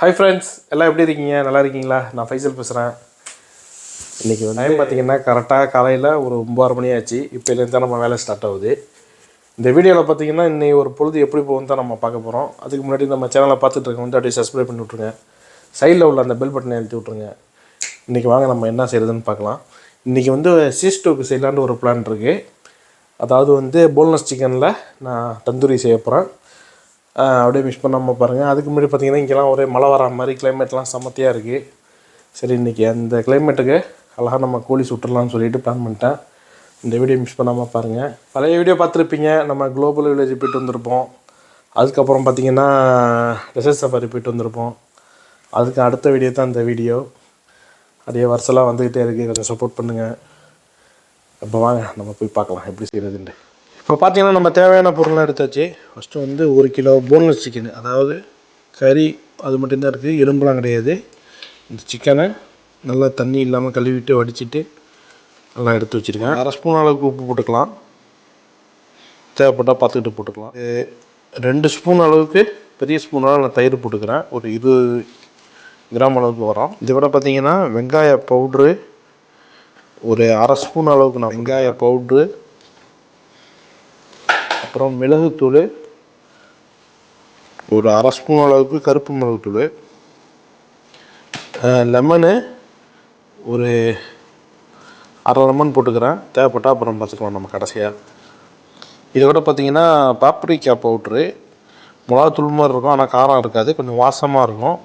Hi friends எல்லாம் எப்படி இருக்கீங்க? நல்லா இருக்கீங்களா? நான் ஃபைசல் பேசுகிறேன் இன்றைக்கி டைம் பார்த்தீங்கன்னா கரெக்டாக காலையில் ஒரு ஒம்பது மணி ஆச்சு. இப்போலேருந்து தான் நம்ம வேலை ஸ்டார்ட் ஆகுது. இந்த வீடியோவில் பார்த்தீங்கன்னா இன்னைக்கு ஒரு பொழுது எப்படி போகும் தான் நம்ம பார்க்க போகிறோம் அதுக்கு முன்னாடி நம்ம சேனலை பார்த்துட்டு வந்து அப்படியே சப்ஸ்கிரைப் பண்ணி விட்ருங்க சைடில் உள்ள அந்த பெல் பட்டனை எழுதி விட்ருங்க இன்றைக்கி வாங்க நம்ம என்ன செய்கிறதுன்னு பார்க்கலாம். இன்றைக்கி வந்து சீஸ்டோக்கு செய்யலான்னு ஒரு பிளான் இருக்குது அதாவது வந்து போல்னஸ் சிக்கனில் நான் தந்தூரி செய்ய போகிறேன் அப்படியே மிஸ் பண்ணாமல் பாருங்கள் அதுக்கு முன்னாடி பார்த்தீங்கன்னா இங்கெல்லாம் ஒரே மழை வர மாதிரி கிளைமேட்லாம் செம்மத்தியாக இருக்குது சரி இன்றைக்கி அந்த கிளைமேட்டுக்கு அழகாக நம்ம கோழி சுட்டுடலாம்னு சொல்லிட்டு பிளான் பண்ணிட்டேன். இந்த வீடியோ மிஸ் பண்ணாமல் பாருங்கள் பழைய வீடியோ பார்த்துருப்பீங்க. நம்ம குளோபல் வில்லேஜ் போயிட்டு வந்திருப்போம். அதுக்கப்புறம் பார்த்தீங்கன்னா ரிசர்ச் சஃபாரி போயிட்டு வந்திருப்போம். அதுக்கு அடுத்த வீடியோ தான் இந்த வீடியோ அப்படியே வருஷம்லாம் வந்துக்கிட்டே இருக்குது கொஞ்சம் சப்போர்ட் பண்ணுங்கள் இப்போ வாங்க நம்ம போய் பார்க்கலாம். எப்படி செய்கிறதுன்ட்டு இப்போ பார்த்தீங்கன்னா நம்ம தேவையான பொருள்லாம் எடுத்தாச்சு. ஃபஸ்ட்டு வந்து ஒரு கிலோ போன்லெஸ் சிக்கன் அதாவது கறி அது மட்டும்தான் இருக்குது. எலும்புலாம் கிடையாது. இந்த சிக்கனை நல்லா தண்ணி இல்லாமல் கழுவிட்டு வடிச்சிட்டு நல்லா எடுத்து வச்சுருக்கேன். அரை ஸ்பூன் அளவுக்கு உப்பு போட்டுக்கலாம். தேவைப்பட்டால் பார்த்துக்கிட்டு போட்டுக்கலாம். ரெண்டு ஸ்பூன் அளவுக்கு பெரிய ஸ்பூனால் நான் தயிர் போட்டுக்கிறேன். ஒரு இருபது கிராம் அளவுக்கு வரும். இதை விட பார்த்தீங்கன்னா வெங்காய பவுட்ரு ஒரு அரை ஸ்பூன் அளவுக்கு நான் வெங்காய பவுட்ரு அப்புறம் மிளகுத்தூள் ஒரு அரை ஸ்பூன் அளவுக்கு கருப்பு மிளகுத்தூள் லெமனு ஒரு அரை லெமன் போட்டுக்கிறேன். தேவைப்பட்டால் அப்புறம் பார்த்துக்கலாம் நம்ம கடைசியாக இதோட பார்த்தீங்கன்னா பாப்ரிக்கா பவுட்ரு மிளகாத்தூள் மாதிரி இருக்கும் ஆனால் காரம் இருக்காது கொஞ்சம் வாசமாக இருக்கும்.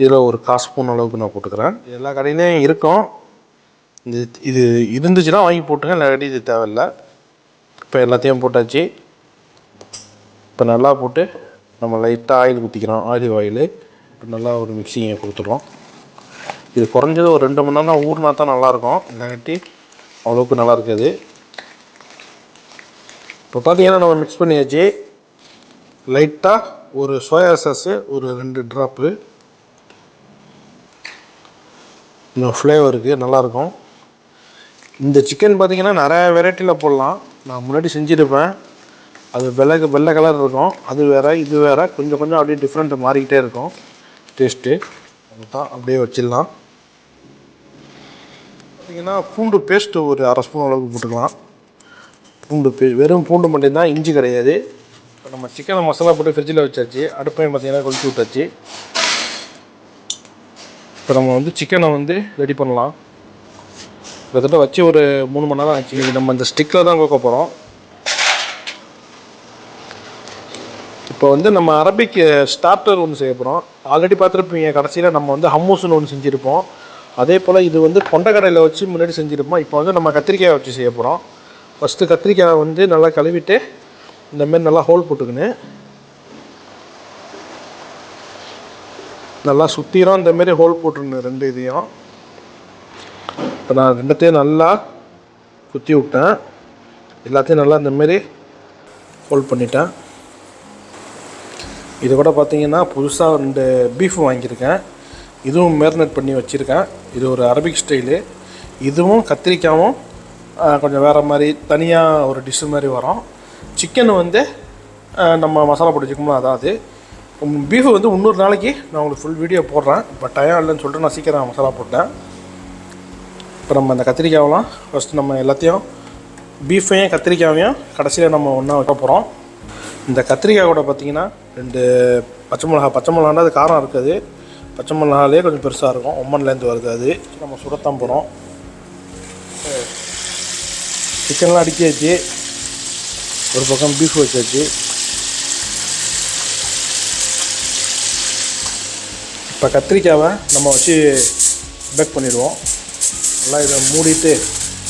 இதில் ஒரு கால் ஸ்பூன் அளவுக்கு நான் போட்டுக்கிறேன். எல்லா கடையிலையும் இருக்கும். இது இது இருந்துச்சுன்னா வாங்கி போட்டுங்க இல்லாட்டி இது தேவையில்லை. இப்போ எல்லாத்தையும் போட்டாச்சு. இப்போ நல்லா போட்டு நம்ம லைட்டாக ஆயில் ஊற்றிக்கிறோம் ஆலிவ் ஆயில். இப்போ நல்லா ஒரு மிக்சிங்கை கொடுத்துடுறோம். இது குறைஞ்சது ஒரு ரெண்டு மணி நேரம் தான் ஊறினா தான் நல்லாயிருக்கும். இல்லாட்டி அவ்வளோக்கு நல்லா இருக்காது இப்போ பார்த்தீங்கன்னா நம்ம மிக்ஸ் பண்ணியாச்சு. லைட்டாக ஒரு சோயா சாஸு ஒரு ரெண்டு ட்ராப்பு இந்த ஃப்ளேவருக்கு நல்லாயிருக்கும். இந்த சிக்கன் பார்த்தீங்கன்னா நிறைய வெரைட்டியில் போடலாம். நான் முன்னாடி செஞ்சுருப்பேன். அது வெள்ளை வெள்ளை கலர் இருக்கும். அது வேறு இது வேறு. கொஞ்சம் கொஞ்சம் அப்படியே டிஃப்ரெண்ட் மாறிக்கிட்டே இருக்கும். டேஸ்ட்டு அதுதான் அப்படியே வச்சிடலாம். பார்த்திங்கன்னா பூண்டு பேஸ்ட்டு ஒரு அரை ஸ்பூன் அளவுக்கு போட்டுக்கலாம். பூண்டு பே வெறும் பூண்டு மட்டும்தான் இஞ்சி கிடையாது. இப்போ நம்ம சிக்கனை மசாலா போட்டு ஃப்ரிட்ஜில் வச்சாச்சு. அடுப்பையும் பார்த்திங்கன்னா கொளுத்தி விட்டாச்சு. இப்போ நம்ம வந்து சிக்கனை வந்து ரெடி பண்ணலாம். கிட்டத்தட்ட வச்சு ஒரு மூணு மணி நேரம் ஆச்சு. நம்ம இந்த ஸ்டிக்கில் தான் கோக்க போகிறோம் இப்போ வந்து நம்ம அரபிக் ஸ்டார்டர் ஒன்று செய்ய போகிறோம் ஆல்ரெடி பார்த்துருப்பீங்க கடைசியில் நம்ம வந்து ஹம்மூஸ்னு ஒன்று செஞ்சுருப்போம். அதே போல் இது வந்து கொண்டக்கடையில் வச்சு முன்னாடி செஞ்சுருப்போம். இப்போ வந்து நம்ம கத்திரிக்காயை வச்சு செய்ய போகிறோம் ஃபஸ்ட்டு கத்திரிக்காய் வந்து நல்லா கழுவிட்டு இந்தமாரி நல்லா ஹோல் போட்டுக்கின்னு நல்லா சுற்றிடும் இந்தமாரி ஹோல் போட்டுருந்தேன் ரெண்டு இதையும். இப்போ நான் ரெண்டத்தையும் நல்லா குத்தி விட்டேன். எல்லாத்தையும் நல்லா இந்தமாரி ஹோல்ட் பண்ணிட்டேன். இது கூட பார்த்தீங்கன்னா புதுசாக ரெண்டு பீஃப் வாங்கியிருக்கேன். இதுவும் மேரினேட் பண்ணி வச்சுருக்கேன். இது ஒரு அரபிக் ஸ்டைலு இதுவும் கத்திரிக்காயும் கொஞ்சம் வேறு மாதிரி தனியாக ஒரு டிஷ்ஷு மாதிரி வரும். சிக்கன் வந்து நம்ம மசாலா போட்டு அதாவது பீஃப் வந்து இன்னொரு நாளைக்கு நான் உங்களுக்கு ஃபுல் வீடியோ போடுறேன். இப்போ டயம் இல்லைன்னு சொல்லிட்டு நான் சீக்கிரம் மசாலா போட்டேன். இப்போ நம்ம அந்த கத்திரிக்காயெலாம் ஃபஸ்ட்டு நம்ம எல்லாத்தையும் பீஃபையும் கத்திரிக்காயையும் கடைசியில் நம்ம ஒன்றா வைக்க போகிறோம் இந்த கத்திரிக்காய் கூட பார்த்திங்கன்னா ரெண்டு பச்சை மிளகா பச்சை மிளகாண்டா அது காரம் இருக்காது. பச்சை மிளகாலே கொஞ்சம் பெருசாக இருக்கும். ஒம்மன்லேருந்து வருது அது. நம்ம சுடத்தான் போகிறோம் சிக்கன்லாம் அடிக்காச்சு ஒரு பக்கம் பீஃப் வச்சாச்சு இப்போ கத்திரிக்காவை நம்ம வச்சு பேக் பண்ணிடுவோம். நல்லா இதை மூடிட்டு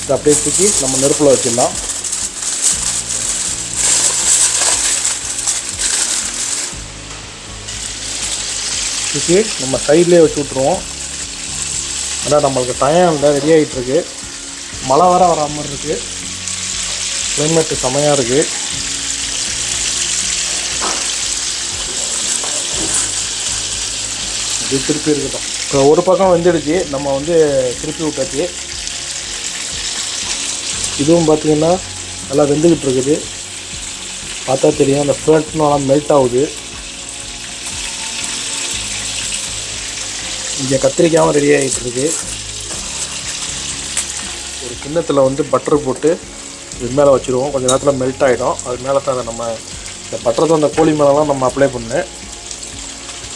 இதை அப்படியே தூக்கி நம்ம நெருப்பில் வச்சிடலாம். தூக்கி நம்ம சைட்லேயே வச்சு விட்ருவோம் ஆனால் நம்மளுக்கு டயம் இல்லை ரெடி ஆகிட்டுருக்கு மழை வர வராமல் மாதிரி இருக்குது கிளைமேட்டு செமையாக இருக்குது இது திருப்பி இருக்கட்டும். இப்போ ஒரு பக்கம் வெந்துடுச்சு. நம்ம வந்து திருப்பி விட்டாச்சு. இதுவும் பார்த்தீங்கன்னா நல்லா வெந்துக்கிட்டு இருக்குது. பார்த்தா தெரியும். அந்த ஃப்ரண்ட்னாலாம் மெல்ட் ஆகுது. இங்கே கத்திரிக்காயும் ரெடி ஆகிட்டு இருக்கு. ஒரு கிண்ணத்தில் வந்து பட்டர் போட்டு இது மேலே வச்சுருவோம். கொஞ்சம் நேரத்தில் மெல்ட் ஆகிடும் அது மேலே தான் அதை நம்ம இந்த பட்டரை தான் அந்த கோழி மேலெலாம் நம்ம அப்ளை பண்ணேன்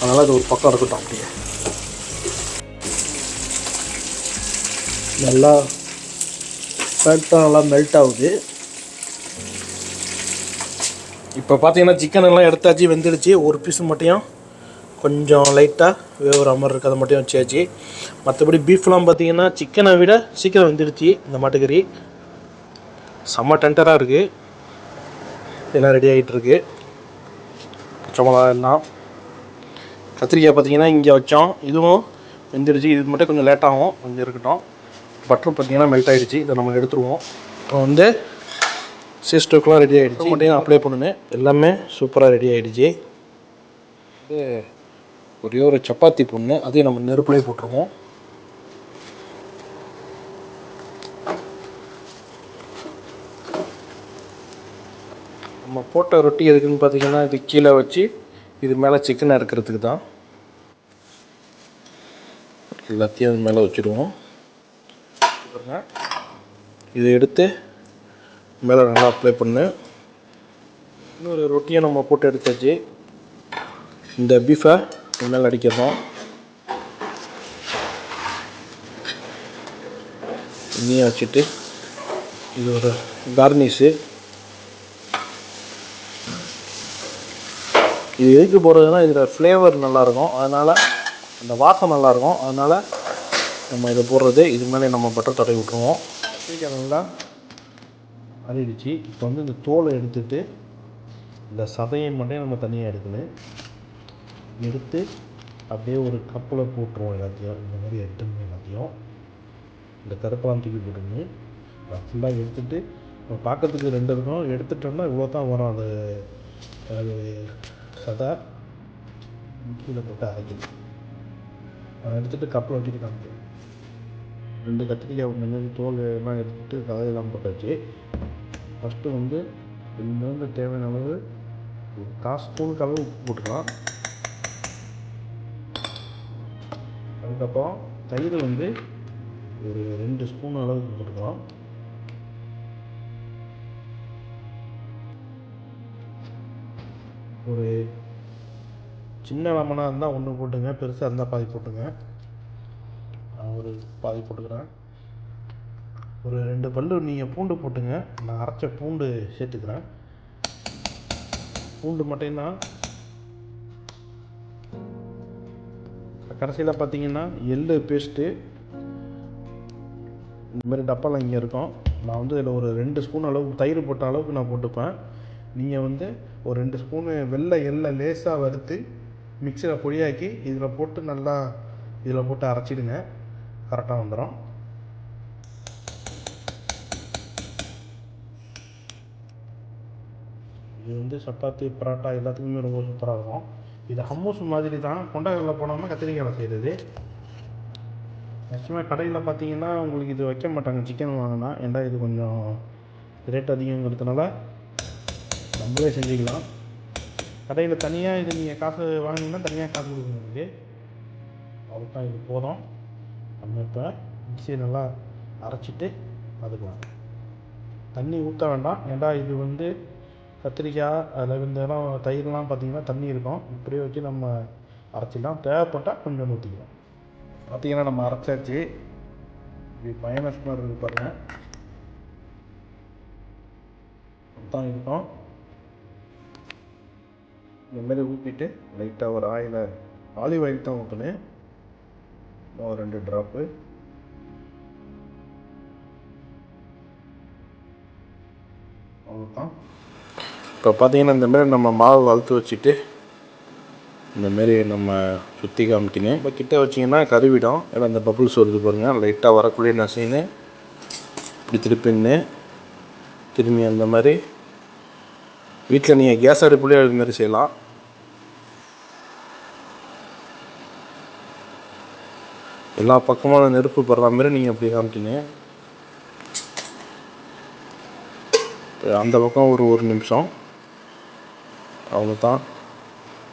அதனால் அது ஒரு பக்கம் இருக்கட்டும் அப்படியே. நல்லா ஃபேட்டாக நல்லா மெல்ட் ஆகுது. இப்போ பார்த்தீங்கன்னா சிக்கன் எல்லாம் எடுத்தாச்சு வெந்துடுச்சு. ஒரு பீஸ் மட்டும் கொஞ்சம் லைட்டாக வேவுற மாதிரி இருக்கிறத அதை மட்டும் வச்சாச்சு. மற்றபடி பீஃப்லாம் பார்த்தீங்கன்னா சிக்கனை விட சீக்கிரம் வெந்துடுச்சு இந்த மாட்டுக்கறி. செம்ம டென்டராக இருக்குது எல்லாம் ரெடி ஆகிட்டு இருக்கு. எல்லாம். கத்திரிக்காய் பார்த்தீங்கன்னா இங்கே வச்சோம். இதுவும் வெந்துடுச்சு இது மட்டும் கொஞ்சம் லேட்டாகும் கொஞ்சம் இருக்கட்டும். பட்டர் பார்த்தீங்கன்னா மெல்ட் ஆகிடுச்சு இதை நம்ம எடுத்துருவோம். இப்போ வந்து சீஸ்டோக்கெலாம் ரெடி ஆகிடுச்சு மட்டும் அப்ளை பண்ணுனேன் எல்லாமே சூப்பராக ரெடி ஆகிடுச்சு இது ஒரே ஒரு சப்பாத்தி பொண்ணு. அதையும் நம்ம நெருப்புலேயே போட்டுருவோம். நம்ம போட்ட ரொட்டி எதுக்குன்னு பார்த்தீங்கன்னா இது கீழே வச்சு இது மேலே சிக்கன் அறுக்கிறதுக்கு தான். எல்லாத்தையும் அது மேலே வச்சுடுவோம் இதை எடுத்து மேலே நல்லா அப்ளை பண்ணு. இன்னொரு ரொட்டியை நம்ம போட்டு எடுத்தாச்சு. இந்த பீஃபை மேலே அடிக்கிறோம். இதையும் வச்சுட்டு இது ஒரு கார்னிஷு இது எதுக்கு போடுறதுன்னா இதில் ஃப்ளேவர் நல்லாயிருக்கும். அதனால் அந்த வாசம் நல்லாயிருக்கும். அதனால் நம்ம இதை போடுறது. இது மேலே நம்ம பட்டர் தடவி விட்ருவோம் சீக்கிரம் நல்லா அரிடிச்சு இப்போ வந்து இந்த தோலை எடுத்துட்டு இந்த சதையை மட்டும் நம்ம தனியாக எடுக்கணும். எடுத்து அப்படியே ஒரு கப்பில் போட்டுருவோம் எல்லாத்தையும். இந்த மாதிரி எடுத்துன்னு எல்லாத்தையும். இந்த கருப்பெல்லாம் தூக்கி போட்டுன்னு ஃபுல்லாக எடுத்துட்டு பார்க்கறதுக்கு ரெண்டு இருக்கும் எடுத்துட்டோம்னா இவ்வளோ தான் வரும். அது அது சதா கீழே போட்டு அரைக்கணும். அதை எடுத்துகிட்டு கப்பில் வச்சுட்டு காமிக்கிறேன். ரெண்டு கத்திரிக்காய் ஒன்று தோல் எல்லாம் எடுத்துட்டு கதையெல்லாம் போட்டாச்சு. ஃபஸ்ட்டு வந்து இங்கேருந்து தேவையான அளவு ஒரு காசு ஸ்பூனுக்கு அளவு உப்பு போட்டுக்கலாம். அதுக்கப்புறம் தயிர் வந்து ஒரு ரெண்டு ஸ்பூன் அளவுக்கு போட்டுக்கலாம். ஒரு சின்ன லெமனாக இருந்தால் ஒன்று போட்டுங்க பெருசாக இருந்தால் பாதி போட்டுங்க. நான் ஒரு பாதி போட்டுக்கிறேன். ஒரு ரெண்டு பல்லு நீங்கள் பூண்டு போட்டுங்க. நான் அரைச்ச பூண்டு சேர்த்துக்கிறேன். பூண்டு மட்டும்தான். கடைசியில் பார்த்தீங்கன்னா எள்ளு பேஸ்ட்டு இந்த மாதிரி டப்பாலாம் இங்கே இருக்கும். நான் வந்து இதில் ஒரு ரெண்டு ஸ்பூன் அளவுக்கு தயிர் போட்ட அளவுக்கு நான் போட்டுப்பேன். நீங்கள் வந்து ஒரு ரெண்டு ஸ்பூனு வெள்ளை எள்ளை லேசாக வறுத்து மிக்சியில் பொடியாக்கி இதில் போட்டு நல்லா இதில் போட்டு அரைச்சிடுங்க. கரெக்டாக வந்துடும் இது வந்து சப்பாத்தி பரோட்டா எல்லாத்துக்குமே ரொம்ப சூப்பராக இருக்கும். இது ஹம்மூஸ் மாதிரி தான். கொண்டக்கடலை போடாமல் கத்திரிக்காயில் செய்கிறது மேக்ஸிமம் கடையில் பார்த்தீங்கன்னா உங்களுக்கு இது வைக்க மாட்டாங்க. சிக்கன் வாங்கினா. ஏன்டா இது கொஞ்சம் ரேட் அதிகங்கிறதுனால நம்மளே செஞ்சுக்கலாம். கடையில் தனியாக இது நீங்கள் காசு வாங்கினீங்கன்னா தனியாக காசு கொடுக்கணும் இதுக்கு அவ்வளோதான் இது போதும். நம்ம இப்போ மிக்சியை நல்லா அரைச்சிட்டு அதுக்கலாம் தண்ணி ஊற்ற வேண்டாம். ஏன்டா இது வந்து கத்திரிக்காய் அதில் இந்த தயிர்லாம் பார்த்திங்கன்னா தண்ணி இருக்கும். இப்படியே வச்சு நம்ம அரைச்சிக்கலாம் தேவைப்பட்டால் கொஞ்சம் ஊற்றிக்கலாம் பார்த்திங்கன்னா நம்ம அரைச்சாச்சு. இது மயனஸ் மாதிரி இருக்கு பாருங்கள் தான் இருக்கும். இந்தமாரி ஊற்றிட்டு லைட்டாக ஒரு ஆயிலை ஆலிவ் ஆயில் தான் ஊற்றினேன் ஒரு ரெண்டு ட்ராப்பு அவ்வளோதான் இப்போ பார்த்தீங்கன்னா இந்தமாரி நம்ம மாவு வளர்த்து வச்சுட்டு இந்தமாரி நம்ம சுற்றி காமிக்கணும் இப்போ கிட்ட வச்சிங்கன்னா கருவிடும் ஏன்னா அந்த பப்புள்ஸ் வருது பாருங்கள் லைட்டாக வரக்குள்ளே நான் செய்யணும் இப்படி திருப்பின்னு திரும்பி அந்த மாதிரி. வீட்டில் நீங்கள் கேஸ் அடுப்புலேயே அது மாதிரி செய்யலாம். எல்லா பக்கமான நெருப்பு படுற மாதிரி நீங்கள் அப்படி காமிக்கணும். அந்த பக்கம் ஒரு ஒரு நிமிஷம். அவ்வளோதான்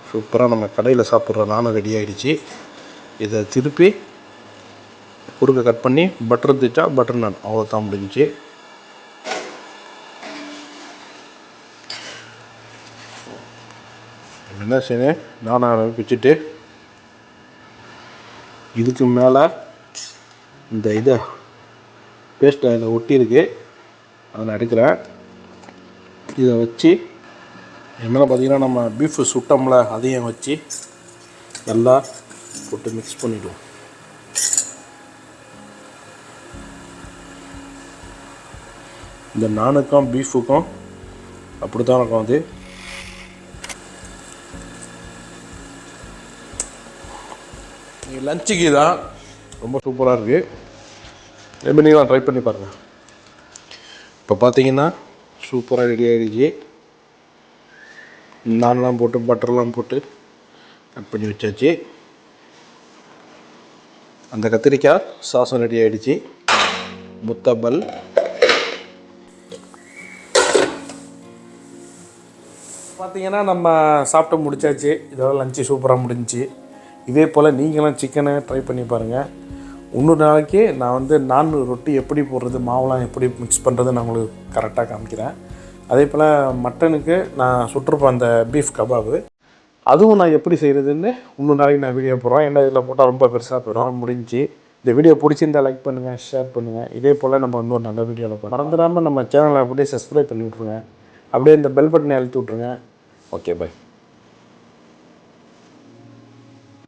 சூப்பராக நம்ம கடையில் சாப்பிட்ற நானும் ரெடி ஆகிடுச்சி இதை திருப்பி குறுக்க கட் பண்ணி பட்டர் தைச்சா பட்டர் நான் அவ்வளோதான் முடிஞ்சுச்சு. என்ன செய்யணும்? நானாக பிச்சுட்டு இதுக்கு மேலே இந்த இதை பேஸ்ட் அதில் ஒட்டியிருக்கு. அதை நான் எடுக்கிறேன் இதை வச்சு இது மேலே பார்த்தீங்கன்னா நம்ம பீஃப் சுட்டோம்ல அதையும் வச்சு நல்லா போட்டு மிக்ஸ் பண்ணிவிடுவோம் இந்த நானுக்கும் பீஃபுக்கும் அப்படி தான் இருக்கும் அது. லஞ்சுக்கு தான் ரொம்ப சூப்பராக இருக்குது எப்படி நீங்களும் ட்ரை பண்ணி பாருங்கள் இப்போ பார்த்தீங்கன்னா சூப்பராக ரெடி ஆகிடுச்சு நான்லாம் போட்டு பட்டர்லாம் போட்டு கட் பண்ணி வச்சாச்சு. அந்த கத்திரிக்காய் சாசம் ரெடி ஆகிடுச்சு முத்தபல் பார்த்தீங்கன்னா நம்ம சாப்பிட்டு முடிச்சாச்சு. இதோட லஞ்சு சூப்பராக முடிஞ்சிச்சு. இதே போல் நீங்களும் சிக்கனை ட்ரை பண்ணி பாருங்கள் இன்னொரு நாளைக்கு நான் வந்து நான் ரொட்டி எப்படி போடுறது மாவுலாம் எப்படி மிக்ஸ் பண்ணுறது நான் உங்களுக்கு கரெக்டாக காமிக்கிறேன். அதே போல் மட்டனுக்கு நான் சுட்டிருப்பேன் அந்த பீஃப் கபாபு அதுவும் நான் எப்படி செய்கிறதுன்னு இன்னொரு நாளைக்கு நான் வீடியோ போடுறேன். ஏன்னா இதில் போட்டால் ரொம்ப பெருசாக போயிடும் முடிஞ்சு. இந்த வீடியோ பிடிச்சிருந்தால் லைக் பண்ணுங்கள் ஷேர் பண்ணுங்கள் இதே போல் நம்ம இன்னொரு நல்ல வீடியோவில் போகிறோம் மறந்துடாமல் நம்ம சேனலை அப்படியே சப்ஸ்கிரைப் பண்ணி விட்ருங்க அப்படியே இந்த பெல் பட்டனை அழுத்தி விட்ருங்க ஓகே பை